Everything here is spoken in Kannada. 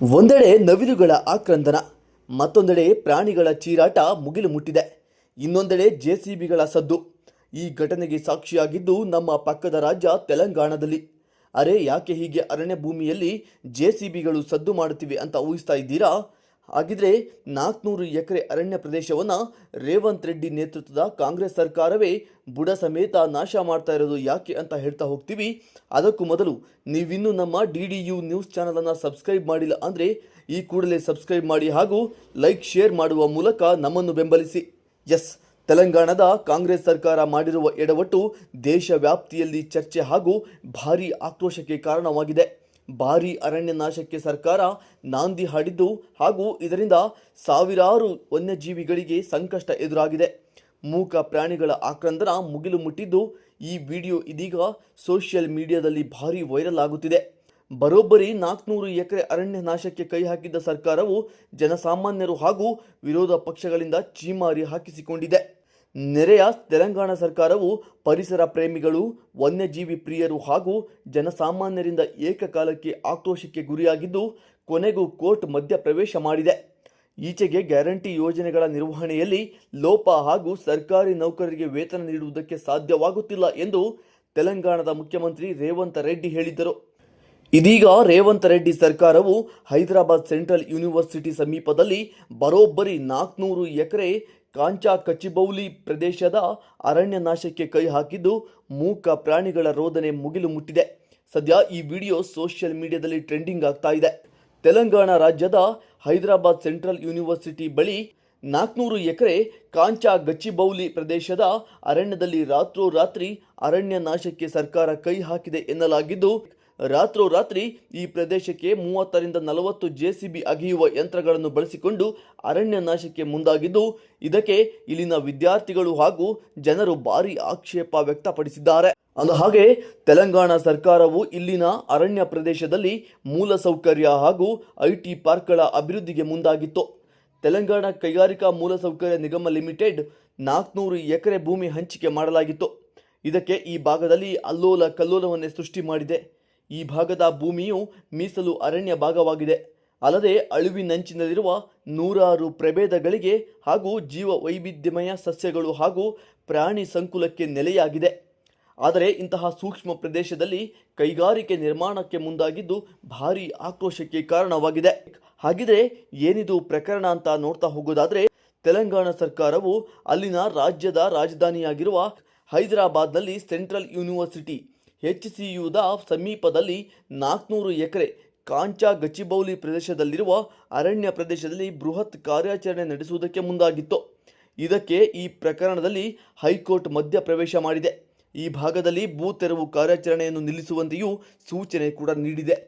ಒಂದೆಡೆ ನವಿಲುಗಳ ಆಕ್ರಂದನ, ಮತ್ತೊಂದೆಡೆ ಪ್ರಾಣಿಗಳ ಚೀರಾಟ ಮುಗಿಲು ಮುಟ್ಟಿದೆ ಇನ್ನೊಂದೆಡೆ ಜೆಸಿಬಿಗಳ ಸದ್ದು. ಈ ಘಟನೆಗೆ ಸಾಕ್ಷಿಯಾಗಿದ್ದು ನಮ್ಮ ಪಕ್ಕದ ರಾಜ್ಯ ತೆಲಂಗಾಣದಲ್ಲಿ. ಅರೆ, ಯಾಕೆ ಹೀಗೆ ಅರಣ್ಯ ಭೂಮಿಯಲ್ಲಿ ಜೆಸಿಬಿಗಳು ಸದ್ದು ಮಾಡುತ್ತಿವೆ ಅಂತ ಊಹಿಸ್ತಾ ಇದ್ದೀರಾ? ಹಾಗಿದ್ರೆ ನಾಲ್ಕುನೂರು ಎಕರೆ ಅರಣ್ಯ ಪ್ರದೇಶವನ್ನು ರೇವಂತ್ ರೆಡ್ಡಿ ನೇತೃತ್ವದ ಕಾಂಗ್ರೆಸ್ ಸರ್ಕಾರವೇ ಬುಡ ಸಮೇತ ನಾಶ ಮಾಡ್ತಾ ಇರೋದು ಯಾಕೆ ಅಂತ ಹೇಳ್ತಾ ಹೋಗ್ತೀವಿ. ಅದಕ್ಕೂ ಮೊದಲು ನೀವಿನ್ನೂ ನಮ್ಮ ಡಿ ಡಿ ಯು ನ್ಯೂಸ್ ಚಾನಲನ್ನು ಸಬ್ಸ್ಕ್ರೈಬ್ ಮಾಡಿಲ್ಲ ಅಂದರೆ ಈ ಕೂಡಲೇ ಸಬ್ಸ್ಕ್ರೈಬ್ ಮಾಡಿ ಹಾಗೂ ಲೈಕ್, ಶೇರ್ ಮಾಡುವ ಮೂಲಕ ನಮ್ಮನ್ನು ಬೆಂಬಲಿಸಿ. ಎಸ್, ತೆಲಂಗಾಣದ ಕಾಂಗ್ರೆಸ್ ಸರ್ಕಾರ ಮಾಡಿರುವ ಎಡವಟ್ಟು ದೇಶ ವ್ಯಾಪ್ತಿಯಲ್ಲಿ ಚರ್ಚೆ ಹಾಗೂ ಭಾರೀ ಆಕ್ರೋಶಕ್ಕೆ ಕಾರಣವಾಗಿದೆ. ಭಾರೀ ಅರಣ್ಯ ನಾಶಕ್ಕೆ ಸರ್ಕಾರ ನಾಂದಿ ಹಾಡಿದ್ದು ಹಾಗೂ ಇದರಿಂದ ಸಾವಿರಾರು ವನ್ಯಜೀವಿಗಳಿಗೆ ಸಂಕಷ್ಟ ಎದುರಾಗಿದೆ. ಮೂಕ ಪ್ರಾಣಿಗಳ ಆಕ್ರಂದನ ಮುಗಿಲು ಮುಟ್ಟಿದ್ದು ಈ ವಿಡಿಯೋ ಇದೀಗ ಸೋಷಿಯಲ್ ಮೀಡಿಯಾದಲ್ಲಿ ಭಾರಿ ವೈರಲ್ ಆಗುತ್ತಿದೆ. ಬರೋಬ್ಬರಿ ನಾಲ್ಕುನೂರು ಎಕರೆ ಅರಣ್ಯ ನಾಶಕ್ಕೆ ಕೈ ಹಾಕಿದ್ದ ಸರ್ಕಾರವು ಜನಸಾಮಾನ್ಯರು ಹಾಗೂ ವಿರೋಧ ಪಕ್ಷಗಳಿಂದ ಚೀಮಾರಿ ಹಾಕಿಸಿಕೊಂಡಿದೆ. ನೆರೆಯ ತೆಲಂಗಾಣ ಸರ್ಕಾರವು ಪರಿಸರ ಪ್ರೇಮಿಗಳು, ವನ್ಯಜೀವಿ ಪ್ರಿಯರು ಹಾಗೂ ಜನಸಾಮಾನ್ಯರಿಂದ ಏಕಕಾಲಕ್ಕೆ ಆಕ್ರೋಶಕ್ಕೆ ಗುರಿಯಾಗಿದ್ದು, ಕೊನೆಗೂ ಕೋರ್ಟ್ ಮಧ್ಯಪ್ರವೇಶ ಮಾಡಿದೆ. ಈಚೆಗೆ ಗ್ಯಾರಂಟಿ ಯೋಜನೆಗಳ ನಿರ್ವಹಣೆಯಲ್ಲಿ ಲೋಪ ಹಾಗೂ ಸರ್ಕಾರಿ ನೌಕರರಿಗೆ ವೇತನ ನೀಡುವುದಕ್ಕೆ ಸಾಧ್ಯವಾಗುತ್ತಿಲ್ಲ ಎಂದು ತೆಲಂಗಾಣದ ಮುಖ್ಯಮಂತ್ರಿ ರೇವಂತ್ ರೆಡ್ಡಿ ಹೇಳಿದ್ದರು ಇದೀಗ ರೇವಂತ್ ರೆಡ್ಡಿ ಸರ್ಕಾರವು ಹೈದರಾಬಾದ್ ಸೆಂಟ್ರಲ್ ಯೂನಿವರ್ಸಿಟಿ ಸಮೀಪದಲ್ಲಿ ಬರೋಬ್ಬರಿ ನಾಲ್ಕುನೂರು ಎಕರೆ ಕಾಂಚಾ ಕಚಿಬೌಲಿ ಪ್ರದೇಶದ ಅರಣ್ಯ ನಾಶಕ್ಕೆ ಕೈ ಹಾಕಿದ್ದು ಮೂಕ ಪ್ರಾಣಿಗಳ ರೋದನೆ ಮುಗಿಲು ಮುಟ್ಟಿದೆ. ಸದ್ಯ ಈ ವಿಡಿಯೋ ಸೋಷಿಯಲ್ ಮೀಡಿಯಾದಲ್ಲಿ ಟ್ರೆಂಡಿಂಗ್ ಆಗ್ತಾ ಇದೆ. ತೆಲಂಗಾಣ ರಾಜ್ಯದ ಹೈದರಾಬಾದ್ ಸೆಂಟ್ರಲ್ ಯೂನಿವರ್ಸಿಟಿ ಬಳಿ ನಾಲ್ಕುನೂರು ಎಕರೆ ಕಾಂಚಾ ಗಚ್ಚಿಬೌಲಿ ಪ್ರದೇಶದ ಅರಣ್ಯದಲ್ಲಿ ರಾತ್ರೋರಾತ್ರಿ ಅರಣ್ಯ ನಾಶಕ್ಕೆ ಸರ್ಕಾರ ಕೈ ಹಾಕಿದೆ ಎನ್ನಲಾಗಿದ್ದು ರಾತ್ರೋರಾತ್ರಿ ಈ ಪ್ರದೇಶಕ್ಕೆ ಮೂವತ್ತರಿಂದ ನಲವತ್ತು ಜೆಸಿಬಿ ಅಗೆಯುವ ಯಂತ್ರಗಳನ್ನು ಬಳಸಿಕೊಂಡು ಅರಣ್ಯ ನಾಶಕ್ಕೆ ಮುಂದಾಗಿದ್ದು, ಇದಕ್ಕೆ ಇಲ್ಲಿನ ವಿದ್ಯಾರ್ಥಿಗಳು ಹಾಗೂ ಜನರು ಭಾರಿ ಆಕ್ಷೇಪ ವ್ಯಕ್ತಪಡಿಸಿದ್ದಾರೆ. ಹಾಗೆ, ತೆಲಂಗಾಣ ಸರ್ಕಾರವು ಇಲ್ಲಿನ ಅರಣ್ಯ ಪ್ರದೇಶದಲ್ಲಿ ಮೂಲಸೌಕರ್ಯ ಹಾಗೂ ಐಟಿ ಪಾರ್ಕ್ಗಳ ಅಭಿವೃದ್ಧಿಗೆ ಮುಂದಾಗಿತ್ತು. ತೆಲಂಗಾಣ ಕೈಗಾರಿಕಾ ಮೂಲಸೌಕರ್ಯ ನಿಗಮ ಲಿಮಿಟೆಡ್ ನಾಲ್ಕುನೂರು ಎಕರೆ ಭೂಮಿ ಹಂಚಿಕೆ ಮಾಡಲಾಗಿತ್ತು. ಇದಕ್ಕೆ ಈ ಭಾಗದಲ್ಲಿ ಅಲ್ಲೋಲ ಕಲ್ಲೋಲವನ್ನೇ ಸೃಷ್ಟಿ ಮಾಡಿದೆ. ಈ ಭಾಗದ ಭೂಮಿಯು ಮೀಸಲು ಅರಣ್ಯ ಭಾಗವಾಗಿದೆ. ಅಲ್ಲದೆ ಅಳುವಿನಂಚಿನಲ್ಲಿರುವ ನೂರಾರು ಪ್ರಭೇದಗಳಿಗೆ ಹಾಗೂ ಜೀವ ವೈವಿಧ್ಯಮಯ ಸಸ್ಯಗಳು ಹಾಗೂ ಪ್ರಾಣಿ ಸಂಕುಲಕ್ಕೆ ನೆಲೆಯಾಗಿದೆ. ಆದರೆ ಇಂತಹ ಸೂಕ್ಷ್ಮ ಪ್ರದೇಶದಲ್ಲಿ ಕೈಗಾರಿಕೆ ನಿರ್ಮಾಣಕ್ಕೆ ಮುಂದಾಗಿದ್ದು ಭಾರೀ ಆಕ್ರೋಶಕ್ಕೆ ಕಾರಣವಾಗಿದೆ. ಹಾಗಿದ್ರೆ ಏನಿದು ಪ್ರಕರಣ ಅಂತ ನೋಡ್ತಾ ಹೋಗೋದಾದ್ರೆ ತೆಲಂಗಾಣ ಸರ್ಕಾರವು ಅಲ್ಲಿನ ರಾಜ್ಯದ ರಾಜಧಾನಿಯಾಗಿರುವ ಹೈದರಾಬಾದ್ನಲ್ಲಿ ಸೆಂಟ್ರಲ್ ಯೂನಿವರ್ಸಿಟಿ ಎಚ್ ಸಿ ಯುದ ಸಮೀಪದಲ್ಲಿ ನಾಲ್ಕುನೂರು ಎಕರೆ ಕಾಂಚಾ ಗಚಿಬೌಲಿ ಪ್ರದೇಶದಲ್ಲಿರುವ ಅರಣ್ಯ ಪ್ರದೇಶದಲ್ಲಿ ಬೃಹತ್ ಕಾರ್ಯಾಚರಣೆ ನಡೆಸುವುದಕ್ಕೆ ಮುಂದಾಗಿತ್ತು. ಇದಕ್ಕೆ ಈ ಪ್ರಕರಣದಲ್ಲಿ ಹೈಕೋರ್ಟ್ ಮಧ್ಯ ಪ್ರವೇಶ ಮಾಡಿದೆ. ಈ ಭಾಗದಲ್ಲಿ ಭೂ ತೆರವು ಕಾರ್ಯಾಚರಣೆಯನ್ನು ನಿಲ್ಲಿಸುವಂತೆಯೂ ಸೂಚನೆ ಕೂಡ ನೀಡಿದೆ.